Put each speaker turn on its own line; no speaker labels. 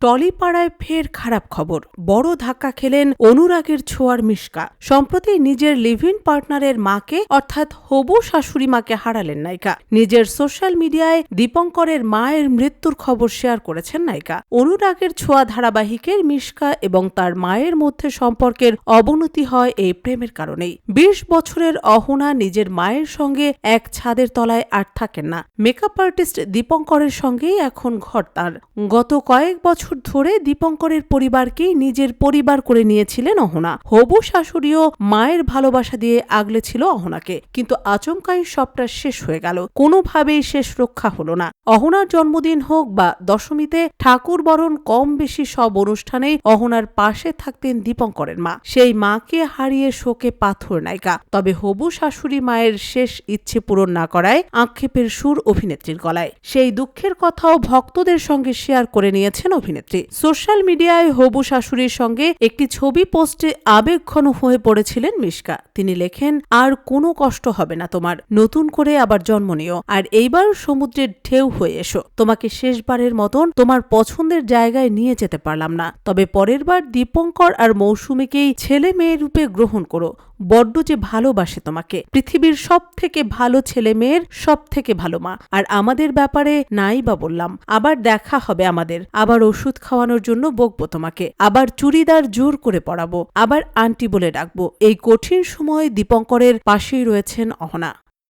টলিপাড়ায় ফের খারাপ খবর। বড় ধাক্কা খেলেন অনুরাগের ছোঁয়ার মিশকা। সম্প্রতি নিজের লিভ ইন পার্টনারের মাকে, অর্থাৎ হবু শাশুড়ি মাকে হারালেন নায়িকা। নিজের সোশ্যাল মিডিয়ায় দীপঙ্করের মায়ের মৃত্যুর খবর শেয়ার করেছেন নায়িকা। অনুরাগের ছোঁয়া ধারাবাহিকের মিশকা এবং তার মায়ের মধ্যে সম্পর্কের অবনতি হয় এই প্রেমের কারণেই। বিশ বছরের অহনা নিজের মায়ের সঙ্গে এক ছাদের তলায় আর থাকেন না। মেকআপ আর্টিস্ট দীপঙ্করের সঙ্গেই এখন ঘর তার। গত কয়েক বছর ধরে দীপঙ্করের পরিবারকেই নিজের পরিবার করে নিয়েছিলেন অহনা। হবু শাশুড়িও মায়ের ভালোবাসা দিয়ে আগলে ছিল অহনাকে। কিন্তু আচমকাই সবটা শেষ হয়ে গেল। কোনোভাবেই শেষ রক্ষা হলো না। অহনার জন্মদিন হোক বা দশমীতে, ঠাকুর বরণ কম বেশি সব অনুষ্ঠানেই অহনার পাশে থাকতেন দীপঙ্করের মা। সেই মাকে হারিয়ে শোকে পাথর নায়িকা। তবে হবু শাশুড়ি মায়ের শেষ ইচ্ছে পূরণ না করায় আক্ষেপের সুর অভিনেত্রীর গলায়। সেই দুঃখের কথাও ভক্তদের সঙ্গে শেয়ার করে নিয়েছেন অভিনেত্রী। সোশ্যাল মিডিয়ায় হবু শাশুড়ির সঙ্গে একটি ছবি পোস্টে আবেগঘন হয়ে পড়েছিলেন মিশকা। তিনি লেখেন, আর কোনো কষ্ট হবে না তোমার, নতুন করে আবার জন্ম নিও, আর এইবার সমুদ্রের ঢেউ হয়ে এসো। তোমাকে শেষবারের মতন তোমার পছন্দের জায়গায় নিয়ে যেতে পারলাম না। তবে পরের বার দীপঙ্কর আর মৌসুমীকেই ছেলে মেয়ে রূপে গ্রহণ করো। বড্ড যে ভালোবাসে তোমাকে। পৃথিবীর সব থেকে ভালো ছেলে মেয়ের সব থেকে ভালো মা। আর আমাদের ব্যাপারে নাই বা বললাম। আবার দেখা হবে আমাদের। আবার ওষুধ খাওয়ানোর জন্য বকবো তোমাকে। আবার চুড়িদার জোর করে পড়াবো আবার আন্টি বলে ডাকবো। এই কঠিন সময় দীপঙ্করের পাশেই রয়েছেন অহনা।